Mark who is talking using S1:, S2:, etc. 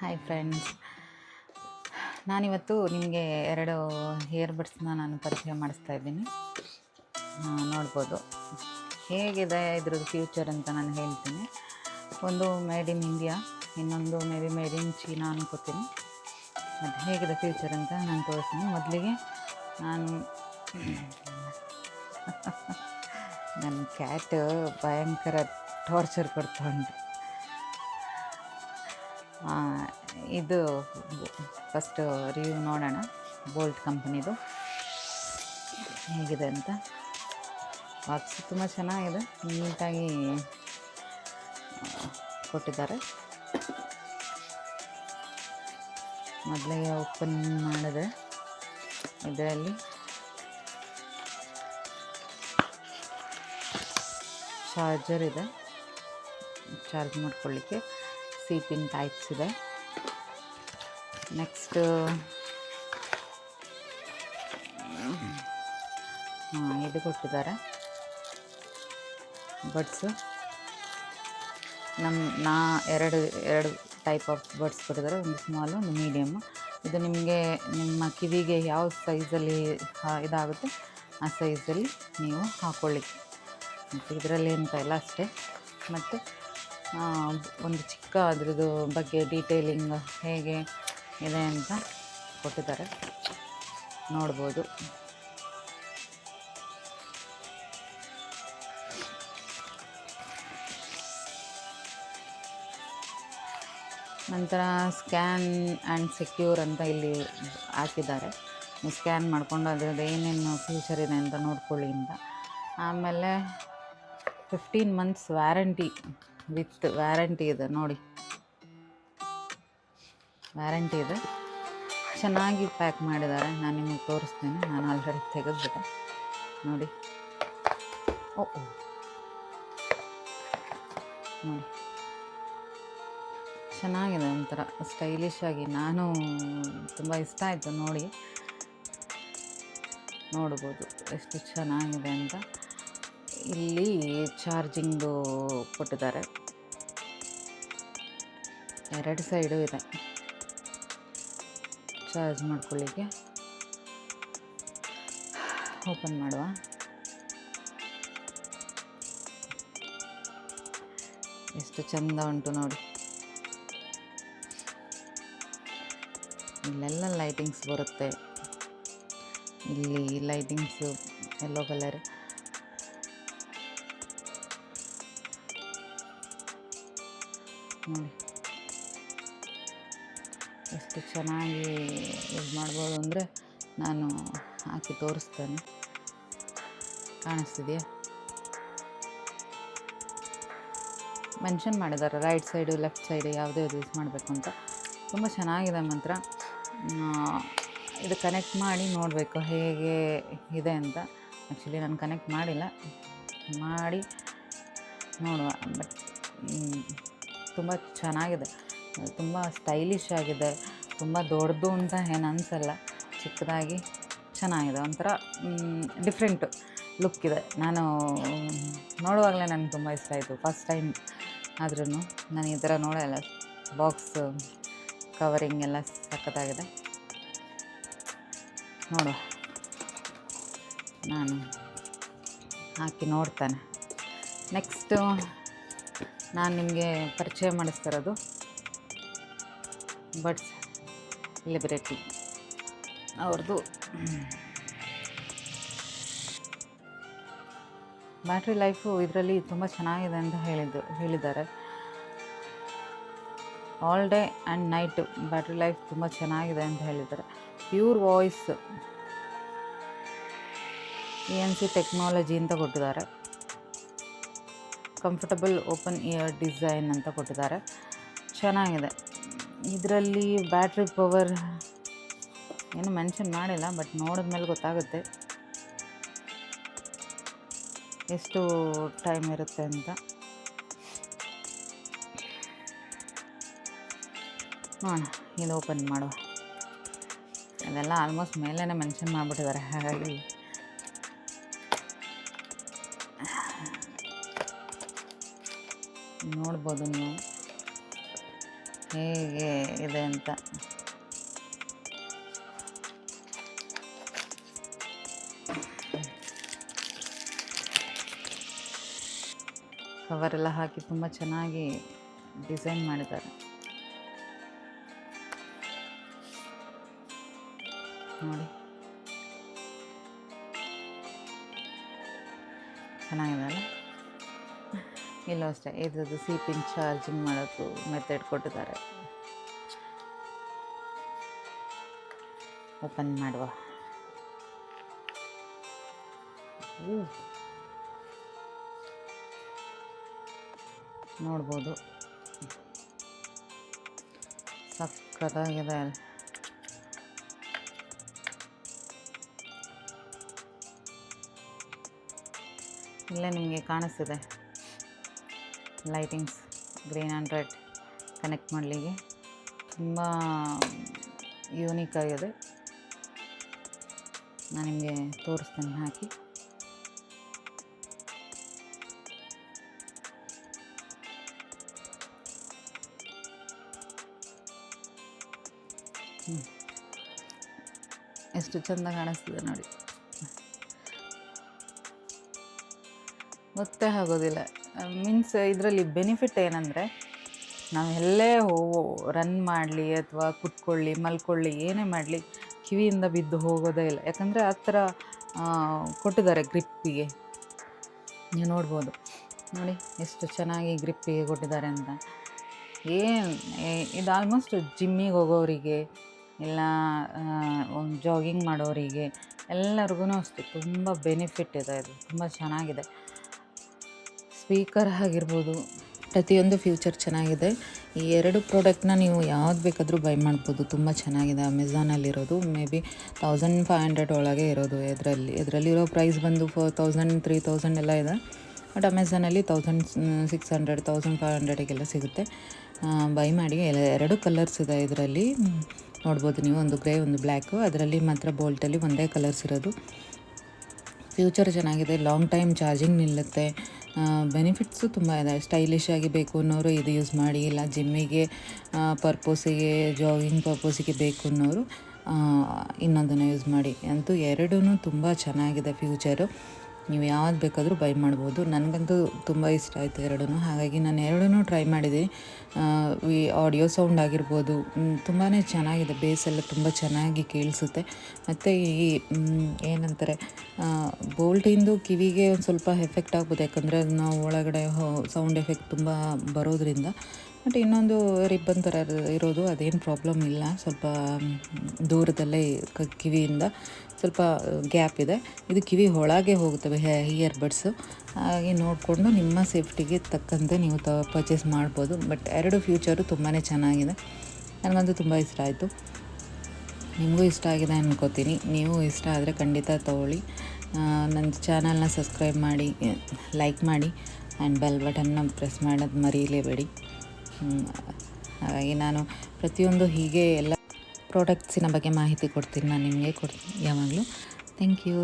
S1: Hi friends ನಾನಿವತ್ತು ನಿಮಗೆ ಎರಡು ಹೇರ್ ಬಡ್ಸ್ನ ನಾನು ಪರಿಚಯ ಮಾಡಿಸ್ತಾ ಇದ್ದೀನಿ. ನೋಡ್ಬೋದು. ಹೇಗಿದೆ ಇದ್ರದ್ದು ಫ್ಯೂಚರ್ ಅಂತ ನಾನು ಹೇಳ್ತೀನಿ. ಒಂದು ಮೇಡ್ ಇನ್ ಇಂಡಿಯಾ ಇನ್ನೊಂದು maybe made in China ಅನ್ಕೋತೀನಿ. ಅದು ಹೇಗಿದೆ ಫ್ಯೂಚರ್ ಅಂತ ನಾನು ತೋರಿಸ್ತೀನಿ. ಮೊದಲಿಗೆ ನಾನು ನನ್ನ ಕ್ಯಾಟ್ ಭಯಂಕರ ಟಾರ್ಚರ್ ಕೊಡ್ತಾ ಉಂಟು. ಇದು ಫಸ್ಟು ರಿವ್ಯೂ ನೋಡೋಣ ಬೋಲ್ಟ್ ಕಂಪ್ನಿದು ಹೇಗಿದೆ ಅಂತ? ಬಾಕ್ಸ್ ತುಂಬ ಚೆನ್ನಾಗಿದೆ. ನೀಟಾಗಿ ಕೊಟ್ಟಿದ್ದಾರೆ. ಮೊದಲಿಗೆ ಓಪನ್ ಮಾಡಿದೆ ಇದರಲ್ಲಿ ಚಾರ್ಜರ್ ಇದೆ. ಚಾರ್ಜ್ ಮಾಡ್ಕೊಳ್ಳಿಕ್ಕೆ. ಸಿ ಪಿನ್ ಟೈಪ್ಸ್ ಇದೆ ನೆಕ್ಸ್ಟ್ ಇದು ಕೊಟ್ಟಿದ್ದಾರೆ. ಬಡ್ಸು ನಮ್ಮ ನಾ ಎರಡು ಎರಡು ಟೈಪ್ ಆಫ್ ಬಡ್ಸ್ ಕೊಟ್ಟಿದ್ದಾರೆ. ಒಂದು ಸ್ಮಾಲು ಒಂದು ಮೀಡಿಯಮ್ಮು ಇದು ನಿಮಗೆ, ನಿಮ್ಮ ಕಿವಿಗೆ ಯಾವ ಸೈಜಲ್ಲಿ ಇದಾಗುತ್ತೆ, ಆ ಸೈಜಲ್ಲಿ ನೀವು ಹಾಕ್ಕೊಳ್ಳಿ ಮತ್ತು ಇದರಲ್ಲಿ ಎಂತ ಇಲ್ಲ ಅಷ್ಟೇ. ಮತ್ತು ಒಂದು ಚಿಕ್ಕ ಅದ್ರದ್ದು ಬಗ್ಗೆ ಡೀಟೇಲಿಂಗ್ ಹೇಗೆ ಇದೆ ಅಂತ ಕೊಟ್ಟಿದ್ದಾರೆ. ನೋಡ್ಬೋದು. ನಂತರ ಸ್ಕ್ಯಾನ್ ಆ್ಯಂಡ್ ಸೆಕ್ಯೂರ್ ಅಂತ ಇಲ್ಲಿ ಹಾಕಿದ್ದಾರೆ. ಸ್ಕ್ಯಾನ್ ಮಾಡಿಕೊಂಡು ಅದರದ್ದು ಏನೇನು ಫ್ಯೂಚರ್ ಇದೆ ಅಂತ ನೋಡ್ಕೊಳ್ಳಿ ಅಂತ. ಆಮೇಲೆ fifteen months warranty with warranty ಇದೆ ನೋಡಿ. ವ್ಯಾರಂಟಿ ಇದೆ. ಚೆನ್ನಾಗಿ ಪ್ಯಾಕ್ ಮಾಡಿದ್ದಾರೆ. ನಾನು ನಿಮಗೆ ತೋರಿಸ್ತೀನಿ. ನಾನು ಆಲ್ರೆಡಿ ತೆಗೆದ್ಬಿಟ್ಟೆ. ನೋಡಿ. ಓ ಓ. ನೋಡಿ. ಚೆನ್ನಾಗಿದೆ ಒಂಥರ ಸ್ಟೈಲಿಶ್ ಆಗಿ. ನಾನು ತುಂಬ ಇಷ್ಟ ಆಯಿತು ನೋಡಿ. ನೋಡ್ಬೋದು ಎಷ್ಟು ಚೆನ್ನಾಗಿದೆ ಅಂತ. ಇಲ್ಲಿ ಚಾರ್ಜಿಂಗ್ದು ಕೊಟ್ಟಿದ್ದಾರೆ. ಎರಡು ಸೈಡು ಇದೆ. ಚಾರ್ಜ್ ಮಾಡ್ಕೊಳ್ಳಿಕ್ಕೆ. ಓಪನ್ ಮಾಡುವ. ಎಷ್ಟು ಚಂದ ಉಂಟು ನೋಡಿ. ಇಲ್ಲೆಲ್ಲ ಲೈಟಿಂಗ್ಸ್ ಬರುತ್ತೆ. ಇಲ್ಲಿ ಲೈಟಿಂಗ್ಸ್ ಎಲ್ಲೋ ಕಲರ್ ನೋಡಿ. ಎಷ್ಟು ಚೆನ್ನಾಗಿ ಯೂಸ್ ಮಾಡ್ಬೋದು ಅಂದರೆ ನಾನು ಹಾಕಿ ತೋರಿಸ್ತೇನೆ. ಕಾಣಿಸ್ತಿದೆಯಾ? ಮೆನ್ಷನ್ ಮಾಡಿದ್ದಾರೆ, ರೈಟ್ ಸೈಡು, ಲೆಫ್ಟ್ ಸೈಡು ಯಾವುದೇ ಯೂಸ್ ಮಾಡಬೇಕು ಅಂತ. ತುಂಬ ಚೆನ್ನಾಗಿದೆ ಮಾತ್ರ. ಇದು ಕನೆಕ್ಟ್ ಮಾಡಿ ನೋಡಬೇಕು ಹೇಗೆ ಇದೆ ಅಂತ. ಆ್ಯಕ್ಚುಲಿ ನಾನು ಕನೆಕ್ಟ್ ಮಾಡಿಲ್ಲ. ಮಾಡಿ ನೋಡುವ, ಬಟ್ ತುಂಬ ಚೆನ್ನಾಗಿದೆ. ತುಂಬ ಸ್ಟೈಲಿಶ್ ಆಗಿದೆ. ತುಂಬ ದೊಡ್ಡದು ಅಂತ ಏನು ಅನಿಸಲ್ಲ. ಚಿಕ್ಕದಾಗಿ ಚೆನ್ನಾಗಿದೆ. ಒಂಥರ ಡಿಫ್ರೆಂಟ್ ಲುಕ್ ಇದೆ. ನಾನು, ನೋಡುವಾಗಲೇ ನನಗೆ ತುಂಬ ಇಷ್ಟ ಆಯಿತು. ಫಸ್ಟ್ ಟೈಮ್ ಆದ್ರೂ ನಾನು ಈ ಥರ ನೋಡಲ್ಲ ಬಾಕ್ಸ್ ಕವರಿಂಗ್ ಎಲ್ಲ ಸಕ್ಕತ್ತಾಗಿದೆ ನೋಡುವ. ನಾನು ಹಾಕಿ ನೋಡ್ತೇನೆ. ನೆಕ್ಸ್ಟು ನಾನು ನಿಮಗೆ ಪರಿಚಯ ಮಾಡಿಸ್ತಿರೋದು ಬಡ್ಸ್ ಲಿಬರೇಟಿ. ಅವ್ರದ್ದು ಬ್ಯಾಟ್ರಿ ಲೈಫು ಇದರಲ್ಲಿ ತುಂಬ ಚೆನ್ನಾಗಿದೆ ಅಂತ ಹೇಳಿದ್ದು ಹೇಳಿದ್ದಾರೆ. All day and night battery life ತುಂಬ ಚೆನ್ನಾಗಿದೆ ಅಂತ ಹೇಳಿದ್ದಾರೆ. Pure voice. E N C technology ಅಂತ ಕೊಟ್ಟಿದ್ದಾರೆ. ಕಂಫರ್ಟಬಲ್ ಓಪನ್ ಇಯರ್ ಡಿಸೈನ್ ಅಂತ ಕೊಟ್ಟಿದ್ದಾರೆ. ಚೆನ್ನಾಗಿದೆ. ಇದರಲ್ಲಿ ಬ್ಯಾಟ್ರಿ ಪವರ್ ಏನು ಮೆನ್ಷನ್ ಮಾಡಿಲ್ಲ, ಬಟ್ ನೋಡಿದ ಮೇಲೆ ಗೊತ್ತಾಗುತ್ತೆ. ಎಷ್ಟು ಟೈಮ್ ಇರುತ್ತೆ ಅಂತ. ಹಾಂ ಇದು ಓಪನ್ ಮಾಡುವ. ಅದೆಲ್ಲ ಆಲ್ಮೋಸ್ಟ್ ಮೇಲೇ ಮೆನ್ಷನ್ ಮಾಡಿಬಿಟ್ಟಿದ್ದಾರೆ, ಹಾಗಾಗಿ. ನೋಡ್ಬೋದು ನೀವು. ಹೇಗೆ ಇದೆ ಅಂತ. ಕವರೆಲ್ಲ ಹಾಕಿ ತುಂಬ ಚೆನ್ನಾಗಿ ಡಿಸೈನ್ ಮಾಡಿದ್ದಾರೆ. ನೋಡಿ. ಚೆನ್ನಾಗಿದೆ ಅಲ್ಲ? ಇಲ್ಲೂ ಅಷ್ಟೇ, ಇದ್ರದ್ದು ಸಿ ಪಿನ್ ಚಾರ್ಜಿಂಗ್ ಮಾಡೋದು ಮೆಥಡ್ ಕೊಟ್ಟಿದ್ದಾರೆ. ಓಪನ್ ಮಾಡುವ. ನೋಡ್ಬೋದು. ಸಕ್ಕತ್ತಾಗಿದೆ. ಇಲ್ಲೇ ನಿಮಗೆ ಕಾಣಿಸ್ತಿದೆ. Lightings green and red connect ಮಾಡಲಿಕ್ಕೆ. ತುಂಬ ಯೂನಿಕ್ ಆಗಿದೆ ನಾನು ನಿಮಗೆ ತೋರಿಸ್ತೇನೆ, ಹಾಕಿ. ಎಷ್ಟು ಚೆಂದ ಕಾಣಿಸ್ತಿದೆ ನೋಡಿ. ಮತ್ತೆ ಆಗೋದಿಲ್ಲ. ಮೀನ್ಸ್ ಇದರಲ್ಲಿ ಬೆನಿಫಿಟ್ ಏನಂದರೆ, ನಾವು ಎಲ್ಲೇ ಹೋಗೋ ರನ್ ಮಾಡಲಿ ಅಥವಾ ಕುತ್ಕೊಳ್ಳಿ, ಮಲ್ಕೊಳ್ಳಿ, ಏನೇ ಮಾಡಲಿ, ಕಿವಿಯಿಂದ ಬಿದ್ದು ಹೋಗೋದೇ ಇಲ್ಲ. ಯಾಕಂದರೆ ಆ ಥರ ಕೊಟ್ಟಿದ್ದಾರೆ ಗ್ರಿಪ್ಪಿಗೆ ನೀವು ನೋಡ್ಬೋದು. ನೋಡಿ, ಎಷ್ಟು ಚೆನ್ನಾಗಿ ಗ್ರಿಪ್ಪಿಗೆ ಕೊಟ್ಟಿದ್ದಾರೆ ಅಂತ. ಏನು ಇದು ಆಲ್ಮೋಸ್ಟ್ ಜಿಮ್ಮಿಗೆ ಹೋಗೋರಿಗೆ, ಇಲ್ಲ ಜಾಗಿಂಗ್ ಮಾಡೋರಿಗೆ, ಎಲ್ಲರಿಗೂ ಅಷ್ಟೇ. ತುಂಬ ಬೆನಿಫಿಟ್ ಇದೆ ಇದು ತುಂಬ ಚೆನ್ನಾಗಿದೆ. ಸ್ಪೀಕರ್ ಆಗಿರ್ಬೋದು, ಪ್ರತಿಯೊಂದು ಫ್ಯೂಚರ್ ಚೆನ್ನಾಗಿದೆ. ಈ ಎರಡು ಪ್ರಾಡಕ್ಟ್ನ ನೀವು ಯಾವ್ದು ಬೇಕಾದರೂ ಬೈ ಮಾಡ್ಬೋದು. ತುಂಬ ಚೆನ್ನಾಗಿದೆ. ಅಮೆಝಾನಲ್ಲಿರೋದು may be thousand five hundred ಒಳಗೆ ಇರೋದು. ಇದರಲ್ಲಿ ಇದರಲ್ಲಿರೋ ಪ್ರೈಸ್ ಬಂದು ಫೋರ್ ತೌಸಂಡ್ ತ್ರೀ ತೌಸಂಡ್ ಎಲ್ಲ ಇದೆ. But ಅಮೆಝಾನಲ್ಲಿ thousand six hundred thousand five ಹಂಡ್ರೆಡಿಗೆಲ್ಲ ಸಿಗುತ್ತೆ. ಬೈ ಮಾಡಿ ಎರಡು ಕಲರ್ಸ್ ಇದೆ ಇದರಲ್ಲಿ. ನೋಡ್ಬೋದು ನೀವು, ಒಂದು ಗ್ರೇ ಒಂದು ಬ್ಲ್ಯಾಕು ಅದರಲ್ಲಿ ಮಾತ್ರ ಬೋಲ್ಟಲ್ಲಿ ಒಂದೇ ಕಲರ್ಸ್ ಇರೋದು. ಫ್ಯೂಚರ್ ಚೆನ್ನಾಗಿದೆ ಲಾಂಗ್ ಟೈಮ್ ಚಾರ್ಜಿಂಗ್ ನಿಲ್ಲುತ್ತೆ. ಬೆನಿಫಿಟ್ಸು ತುಂಬ ಇದೆ. ಸ್ಟೈಲಿಶ್ ಆಗಿ ಬೇಕು ಅನ್ನೋರು ಇದು ಯೂಸ್ ಮಾಡಿ, ಇಲ್ಲ ಜಿಮ್ಮಿಗೆ ಪರ್ಪೋಸಿಗೆ ಜಾಗಿಂಗ್ ಪರ್ಪೋಸಿಗೆ ಬೇಕು ಅನ್ನೋರು ಇನ್ನೊಂದನ್ನು ಯೂಸ್ ಮಾಡಿ. ಅಂತೂ ಎರಡೂ ತುಂಬ ಚೆನ್ನಾಗಿದೆ ಫ್ಯೂಚರು. ನೀವು ಯಾವ್ದು ಬೇಕಾದರೂ ಬೈ ಮಾಡ್ಬೋದು. ನನಗಂತೂ ತುಂಬ ಇಷ್ಟ ಆಯಿತು ಎರಡೂ ಹಾಗಾಗಿ ನಾನು ಎರಡೂ ಟ್ರೈ ಮಾಡಿದೆ. ಈ ಆಡಿಯೋ ಸೌಂಡ್ ಆಗಿರ್ಬೋದು ತುಂಬಾ ಚೆನ್ನಾಗಿದೆ. ಬೇಸ್ ಎಲ್ಲ ತುಂಬ ಚೆನ್ನಾಗಿ ಕೇಳಿಸುತ್ತೆ. ಮತ್ತು ಈ ಏನಂತಾರೆ ಬೋಲ್ಟಿಂದು ಕಿವಿಗೆ ಒಂದು ಸ್ವಲ್ಪ ಎಫೆಕ್ಟ್ ಆಗ್ಬೋದು. ಯಾಕಂದರೆ ನಾವು ಒಳಗಡೆ ಸೌಂಡ್ ಎಫೆಕ್ಟ್ ತುಂಬ ಬರೋದ್ರಿಂದ. ಬಟ್ ಇನ್ನೊಂದು ರಿಬ್ಬನ್ ಥರ ಇರೋದು, ಅದೇನು ಪ್ರಾಬ್ಲಮ್ ಇಲ್ಲ. ಸ್ವಲ್ಪ ದೂರದಲ್ಲೇ ಕಿವಿಯಿಂದ ಸ್ವಲ್ಪ ಗ್ಯಾಪ್ ಇದೆ. ಇದು ಕಿವಿ ಒಳಗೆ ಹೋಗುತ್ತವೆ ಇಯರ್ ಬಡ್ಸು ಹಾಗೆ ನೋಡಿಕೊಂಡು ನಿಮ್ಮ ಸೇಫ್ಟಿಗೆ ತಕ್ಕಂತೆ ನೀವು ತ ಪರ್ಚೇಸ್ ಮಾಡ್ಬೋದು. ಬಟ್ ಎರಡು ಫ್ಯೂಚರು ತುಂಬಾ ಚೆನ್ನಾಗಿದೆ. ನನಗಂತೂ ತುಂಬ ಇಷ್ಟ ಆಯಿತು. ನಿಮಗೂ ಇಷ್ಟ ಆಗಿದೆ ಅನ್ಕೋತೀನಿ. ನೀವು ಇಷ್ಟ ಆದರೆ ಖಂಡಿತ ತೊಗೊಳ್ಳಿ. ನನ್ನ ಚಾನಲ್ನ ಸಬ್ಸ್ಕ್ರೈಬ್ ಮಾಡಿ ಲೈಕ್ ಮಾಡಿ. ಆ್ಯಂಡ್ ಬೆಲ್ ಬಟನ್ನ ಪ್ರೆಸ್ ಮಾಡೋದು ಮರೀಲೇಬೇಡಿ. ಹಾಗಾಗಿ ನಾನು ಪ್ರತಿಯೊಂದು ಹೀಗೆ ಎಲ್ಲ ಪ್ರಾಡಕ್ಟ್ಸಿನ ಬಗ್ಗೆ ಮಾಹಿತಿ ಕೊಡ್ತೀನಿ, ನಾನು ನಿಮಗೆ ಕೊಡ್ತೀನಿ, ಯಾವಾಗಲೂ. Thank you